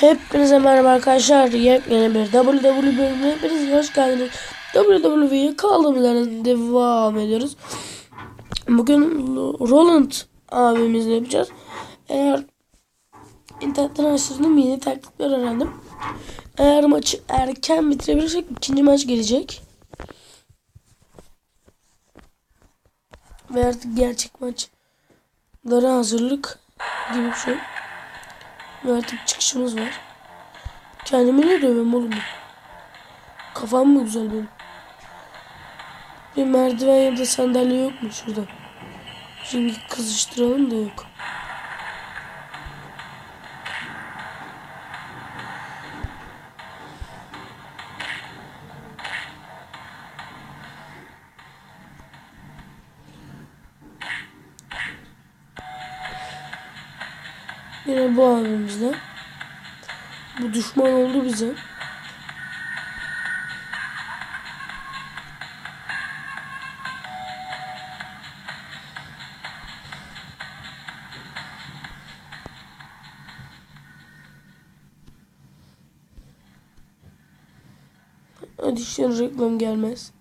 Hepinize merhaba arkadaşlar. Yepyeni bir WWE bölümüne hepiniz hoş geldiniz. WWE'ye kaldığımız yerden devam ediyoruz. Bugün Roland abimizle yapacağız. Eğer internetten araştırdım yeni taktikler öğrendim. Eğer maçı erken bitirebilirsek ikinci maç gelecek. Ve artık gerçek maçlara hazırlık gibi bir şey. Ve artık çıkışımız var. Kendimi ne dövüyorum oğlum? Kafam mı güzel benim? Bir merdiven ya da sandalye yok mu şurada? Şimdi kızıştıralım da yok. Yine bu abimizle. Bu düşman oldu bize. Hadi işte reklam gelmez.